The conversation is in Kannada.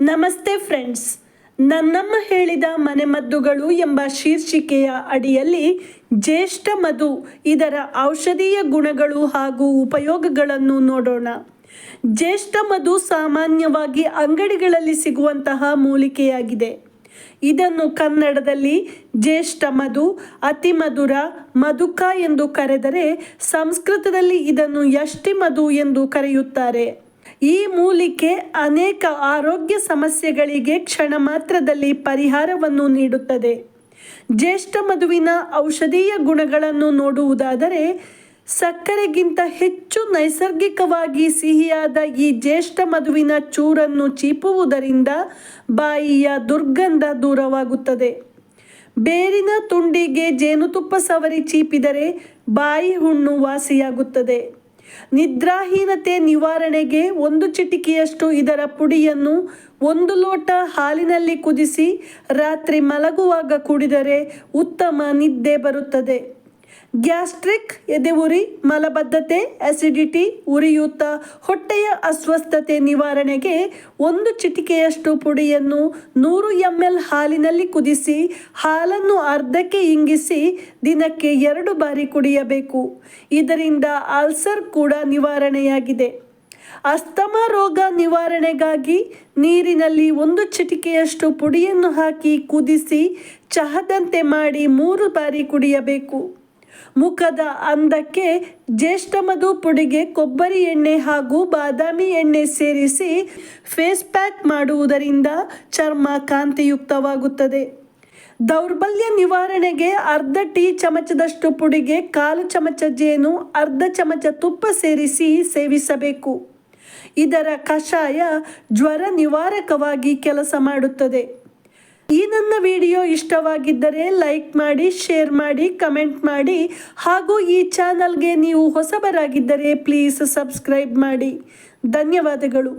ನಮಸ್ತೆ ಫ್ರೆಂಡ್ಸ್. ನನ್ನಮ್ಮ ಹೇಳಿದ ಮನೆಮದ್ದುಗಳು ಎಂಬ ಶೀರ್ಷಿಕೆಯ ಅಡಿಯಲ್ಲಿ ಜ್ಯೇಷ್ಠ ಮಧು, ಇದರ ಔಷಧೀಯ ಗುಣಗಳು ಹಾಗೂ ಉಪಯೋಗಗಳನ್ನು ನೋಡೋಣ. ಜ್ಯೇಷ್ಠ ಮಧು ಸಾಮಾನ್ಯವಾಗಿ ಅಂಗಡಿಗಳಲ್ಲಿ ಸಿಗುವಂತಹ ಮೂಲಿಕೆಯಾಗಿದೆ. ಇದನ್ನು ಕನ್ನಡದಲ್ಲಿ ಜ್ಯೇಷ್ಠ ಮಧು, ಅತಿ ಮಧುರ, ಮಧುಕ ಎಂದು ಕರೆದರೆ ಸಂಸ್ಕೃತದಲ್ಲಿ ಇದನ್ನು ಯಷ್ಟಿ ಮಧು ಎಂದು ಕರೆಯುತ್ತಾರೆ. ಈ ಮೂಲಿಕೆ ಅನೇಕ ಆರೋಗ್ಯ ಸಮಸ್ಯೆಗಳಿಗೆ ಕ್ಷಣ ಮಾತ್ರದಲ್ಲಿ ಪರಿಹಾರವನ್ನು ನೀಡುತ್ತದೆ. ಜ್ಯೇಷ್ಠ ಮಧುವಿನ ಔಷಧೀಯ ಗುಣಗಳನ್ನು ನೋಡುವುದಾದರೆ, ಸಕ್ಕರೆಗಿಂತ ಹೆಚ್ಚು ನೈಸರ್ಗಿಕವಾಗಿ ಸಿಹಿಯಾದ ಈ ಜ್ಯೇಷ್ಠ ಮಧುವಿನ ಚೂರನ್ನು ಚೀಪುವುದರಿಂದ ಬಾಯಿಯ ದುರ್ಗಂಧ ದೂರವಾಗುತ್ತದೆ. ಬೇರಿನ ತುಂಡಿಗೆ ಜೇನುತುಪ್ಪ ಸವರಿ ಚೀಪಿದರೆ ಬಾಯಿ ಹುಣ್ಣು ವಾಸಿಯಾಗುತ್ತದೆ. ನಿದ್ರಾಹೀನತೆ ನಿವಾರಣೆಗೆ ಒಂದು ಚಿಟಿಕೆಯಷ್ಟು ಇದರ ಪುಡಿಯನ್ನು ಒಂದು ಲೋಟ ಹಾಲಿನಲ್ಲಿ ಕುದಿಸಿ ರಾತ್ರಿ ಮಲಗುವಾಗ ಕುಡಿದರೆ ಉತ್ತಮ ನಿದ್ದೆ ಬರುತ್ತದೆ. ಗ್ಯಾಸ್ಟ್ರಿಕ್ ಎದೆಉರಿ ಮಲಬದ್ಧತೆ ಅಸಿಡಿಟಿ ಉರಿಯೂತ, ಹೊಟ್ಟೆಯ ಅಸ್ವಸ್ಥತೆ ನಿವಾರಣೆಗೆ ಒಂದು ಚಿಟಿಕೆಯಷ್ಟು ಪುಡಿಯನ್ನು ನೂರು ಎಂ ಎಲ್ ಹಾಲಿನಲ್ಲಿ ಕುದಿಸಿ, ಹಾಲನ್ನು ಅರ್ಧಕ್ಕೆ ಇಂಗಿಸಿ ದಿನಕ್ಕೆ ಎರಡು ಬಾರಿ ಕುಡಿಯಬೇಕು. ಇದರಿಂದ ಆಲ್ಸರ್ ಕೂಡ ನಿವಾರಣೆಯಾಗಿದೆ. ಅಸ್ತಮ ರೋಗ ನಿವಾರಣೆಗಾಗಿ ನೀರಿನಲ್ಲಿ ಒಂದು ಚಿಟಿಕೆಯಷ್ಟು ಪುಡಿಯನ್ನು ಹಾಕಿ ಕುದಿಸಿ, ಚಹದಂತೆ ಮಾಡಿ ಮೂರು ಬಾರಿ ಕುಡಿಯಬೇಕು. ಮುಖದ ಅಂದಕ್ಕೆ ಜ್ಯೇಷ್ಠ ಮಧು ಪುಡಿಗೆ ಕೊಬ್ಬರಿ ಎಣ್ಣೆ ಹಾಗೂ ಬಾದಾಮಿ ಎಣ್ಣೆ ಸೇರಿಸಿ ಫೇಸ್ ಪ್ಯಾಕ್ ಮಾಡುವುದರಿಂದ ಚರ್ಮ ಕಾಂತಿಯುಕ್ತವಾಗುತ್ತದೆ. ದೌರ್ಬಲ್ಯ ನಿವಾರಣೆಗೆ ಅರ್ಧ ಟೀ ಚಮಚದಷ್ಟು ಪುಡಿಗೆ ಕಾಲು ಚಮಚ ಜೇನು, ಅರ್ಧ ಚಮಚ ತುಪ್ಪ ಸೇರಿಸಿ ಸೇವಿಸಬೇಕು. ಇದರ ಕಷಾಯ ಜ್ವರ ನಿವಾರಕವಾಗಿ ಕೆಲಸ ಮಾಡುತ್ತದೆ. ಈ ನನ್ನ ವಿಡಿಯೋ ಇಷ್ಟವಾಗಿದ್ದರೆ ಲೈಕ್ ಮಾಡಿ, ಶೇರ್ ಮಾಡಿ, ಕಮೆಂಟ್ ಮಾಡಿ. ಹಾಗೂ ಈ ಚಾನಲ್ಗೆ ನೀವು ಹೊಸಬರಾಗಿದ್ದರೆ ಪ್ಲೀಸ್ ಸಬ್ಸ್ಕ್ರೈಬ್ ಮಾಡಿ. ಧನ್ಯವಾದಗಳು.